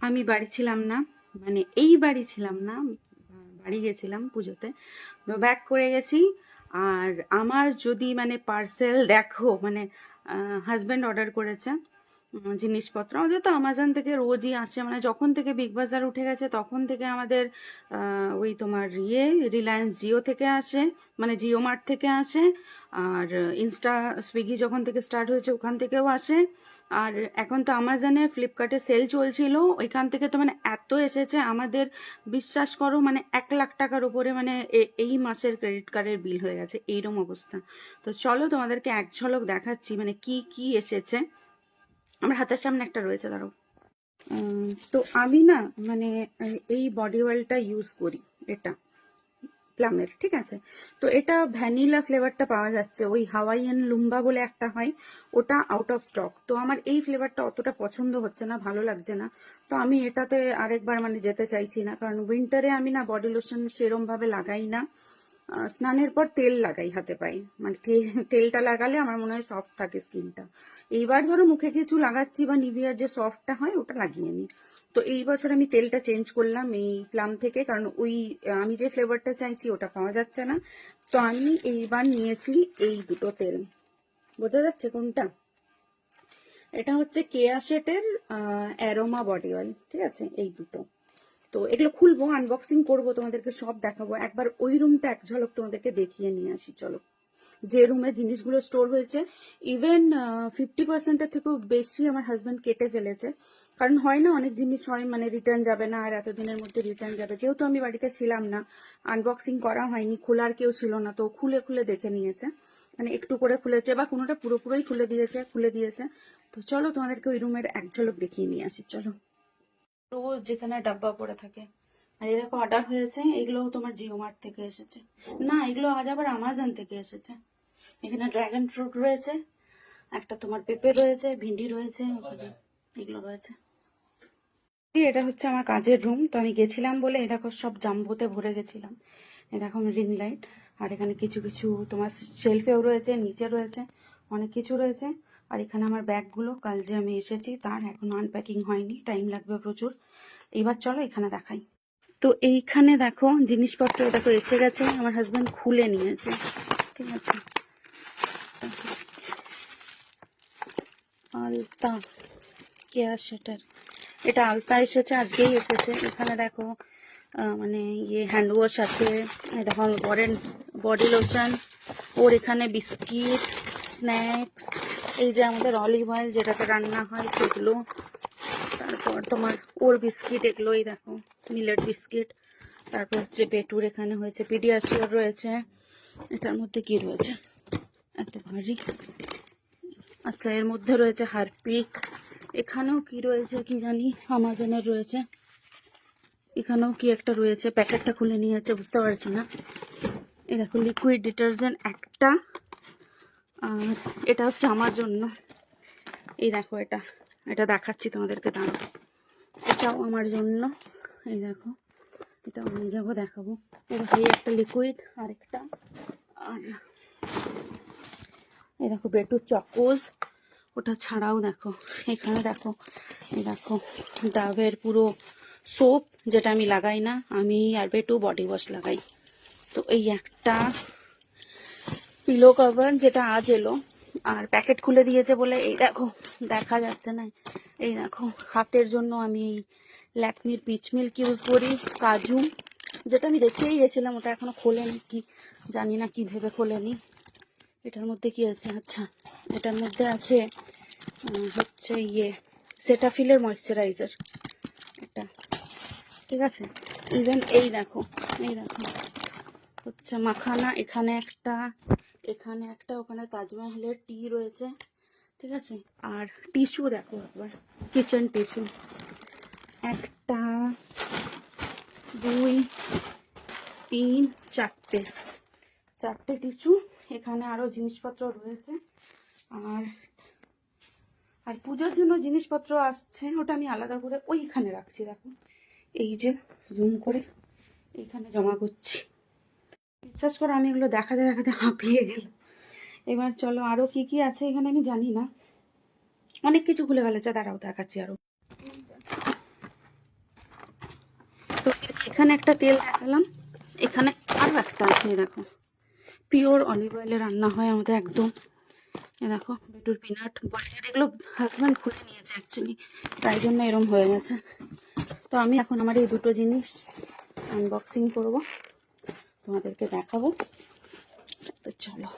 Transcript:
আমি বাড়ি ছিলাম না মানে এই বাড়ি ছিলাম না, বাড়ি গেছিলাম পুজোতে ব্যাক করে গেছি। আর আমার যদি মানে পার্সেল দেখো মানে হাজব্যান্ড অর্ডার করেছে জিনিসপত্র। আমাদের তো আমাজন থেকে রোজই আসে মানে যখন থেকে বিগ বাজার উঠে গেছে, তখন থেকে আমাদের ওই তোমার ইয়ে রিলায়েন্স জিও থেকে আসে মানে জিও মার্ট থেকে আসে, আর ইনস্টা সুইগি যখন থেকে স্টার্ট হয়েছে, ওখান থেকেও আসে। আর এখন তো আমাজনে ফ্লিপকার্টে সেল চলছিল। ওইখান থেকে তো মানে এত এসেছে, আমাদের বিশ্বাস করো মানে এক লাখ টাকার উপরে মানে এই মাসের ক্রেডিট কার্ডের বিল হয়ে গেছে। এইরকম অবস্থা। তো চলো তোমাদেরকে এক ঝলক দেখাচ্ছি মানে কি কি এসেছে। আমার হাতের সামনে একটা রয়েছে ধরো তো আমি না মানে এই- বডি অয়েলটা ইউজ করি, এটা, প্লামের, ঠিক আছে? তো এটা ভ্যানিলা ফ্লেভারটা পাওয়া যাচ্ছে, ওই হাওয়াইয়ান লুম্বা বলে একটা হয়, ওটা আউট অফ স্টক তো আমার এই ফ্লেভারটা অতটা পছন্দ হচ্ছে না, ভালো লাগছে না। তো আমি এটাতে আরেকবার মানে যেতে চাইছি না, কারণ উইন্টারে আমি না বডি লোশন সেরম ভাবে লাগাই না। স্নানের পর তেল লাগাই হাতে পাই মানে তেলটা লাগালে আমার মনে হয় সফট থাকে স্কিনটা। এইবার ধরো মুখে কিছু লাগাচ্ছি বা নিভিয়ার যে সফটটা হয়, ওটা লাগিয়ে নিই। তো এই বছর আমি তেলটা চেঞ্জ করলাম এই প্লাম থেকে, কারণ ওই, আমি যে ফ্লেভারটা চাইছি ওটা পাওয়া যাচ্ছে না। তো আমি এইবার নিয়েছি এই দুটো তেল। বোঝা যাচ্ছে কোনটা? এটা হচ্ছে কেয়া শেটের অ্যারোমা বডি অয়েল ঠিক আছে? এই দুটো। তো এগুলো খুলবো আনবক্সিং করব, তোমাদেরকে সব দেখাবো। একবার ওই রুমটা এক ঝলক তোমাদেরকে দেখিয়ে নিয়ে আসি, চলো। যে রুমে জিনিসগুলো স্টোর হয়েছে ইভেন ফিফটি পার্সেন্টের থেকেও বেশি আমার হাজব্যান্ড কেটে ফেলেছে। কারণ হয় না, অনেক জিনিস হয় মানে রিটার্ন যাবে না, আর এতদিনের মধ্যে রিটার্ন যাবে। যেহেতু আমি বাড়িতে ছিলাম না আনবক্সিং করা হয়নি, খোলার কেউ ছিল না, তো খুলে খুলে দেখে নিয়েছে। মানে একটু করে খুলেছে, বা কোনোটা পুরোপুরোই খুলে দিয়েছে খুলে দিয়েছে। তো চলো তোমাদেরকে ওই রুমের এক ঝলক দেখিয়ে নিয়ে আসি, চলো। রোজ যেখানে ডাব্বা পড়ে থাকে। আর দেখো অর্ডার হয়েছে এগুলো তোমার জিও মার্ট থেকে এসেছে। না, এগুলো আজ আবার আমাজন থেকে এসেছে। এখানে ড্রাগন ফ্রুট রয়েছে, একটা তোমার পেঁপে রয়েছে, ভিন্ডি রয়েছে এগুলো রয়েছে। এটা হচ্ছে আমার কাজের রুম, তো আমি গেছিলাম বলে দেখো সব জাম্বোতে ভরে গেছিলাম। এরকম রিং লাইট, আর এখানে কিছু কিছু তোমার শেলফেও রয়েছে, নিচে রয়েছে, অনেক কিছু রয়েছে। আর এখানে আমার ব্যাগগুলো, কাল যে আমি এসেছি তার এখন আনপ্যাকিং হয়নি টাইম লাগবে প্রচুর। এবার চলো এখানে দেখাই। তো এইখানে দেখো, জিনিসপত্র দেখো, এসে গেছে, আমার হাজব্যান্ড খুলে নিয়েছে। ঠিক আছে? আলতা কেয়ার সেটার এটা আলতা এসেছে, আজকেই এসেছে। এখানে দেখো মানে ইয়ে হ্যান্ড ওয়াশ আছে দেখো, আমার বডি লোশন ওর এখানে বিস্কিট স্ন্যাক্স এই যে আমাদের অলিভ অয়েল যেটাতে রান্না হয় সেগুলো, তারপর তোমার ওর বিস্কিট, এগুলোই দেখো মিলেট বিস্কিট তারপর হচ্ছে পেটুর এখানে হয়েছে, পিডিয়াশিওর রয়েছে, এটার মধ্যে কি রয়েছে? এত ভারী আচ্ছা এর মধ্যে রয়েছে হারপিক, এখানেও কি রয়েছে কি জানি, আমাজনের রয়েছে, এখানেও কি একটা রয়েছে, প্যাকেটটা খুলে নিয়েছে, বুঝতে পারছি না। এই দেখো লিকুইড ডিটারজেন্ট একটা আর এটা হচ্ছে আমার জন্য। এই দেখো এটা। এটা দেখাচ্ছি তোমাদেরকে দাঁড়াও। এটাও আমার জন্য। এই দেখো। এটাও নিয়ে যাব দেখাবো। দেখো এই একটা লিকুইড আর একটা আর এই দেখো বেটুর চকোজ ওটা ছাড়াও দেখো। এখানে দেখো, এই দেখো, ডাবের পুরো সোপ যেটা আমি লাগাই না, আমি আর বেটু বডি ওয়াশ লাগাই। তো এই একটা পিলো কভার যেটা আজ এলো, আর প্যাকেট খুলে দিয়েছে বলে, এই দেখো, দেখা যাচ্ছে না। এই দেখো, হাতের জন্য আমি এই ল্যাকমির পিচ মিল্ক ইউজ করি, কাজু, যেটা আমি রেখেই গেছিলাম, ওটা এখনও খোলেনি, কি জানি না, কি ভেবে খোলেনি। এটার মধ্যে কি আছে? আচ্ছা এটার মধ্যে আছে হচ্ছে ইয়ে সেটাফিলের ময়শ্চারাইজার এটা ঠিক আছে? ইভেন এই দেখো এই দেখো, হচ্ছে মাখানা, এখানে একটা এখানে একটা, ওখানে তাজমহলের টি রয়েছে, ঠিক আছে? আর টিস্যু দেখো একবার কিচেন টিস্যু একটা, দুই, তিন, চারটে। চারটে টিস্যু এখানে আরও জিনিসপত্র রয়েছে। আর আর পুজোর জন্য জিনিসপত্র আসছে, ওটা আমি আলাদা করে ওইখানে রাখছি, দেখো। এই যে জুম করে এইখানে জমা করছি। বিশ্বাস করে, আমি এগুলো দেখাতে দেখাতে হাঁপিয়ে গেলাম। এবার চলো, আরও কি কি আছে এখানে আমি জানি না। অনেক কিছু খুলে ফেলেছে, দাঁড়াও, দেখাচ্ছি আরও। এখানে একটা তেল দেখালাম, এখানে আরও একটা আছে, দেখো। পিওর অলিভ অয়েলে রান্না হয় আমাদের একদম। দেখো, বেটুর পিনাট বাটার এগুলো হাজব্যান্ড খুলে নিয়েছে অ্যাকচুয়ালি তাই জন্য এরম হয়ে গেছে। তো আমি এখন আমার এই দুটো জিনিস আনবক্সিং করব। তোমাদেরকে দেখাবো। তো চলো।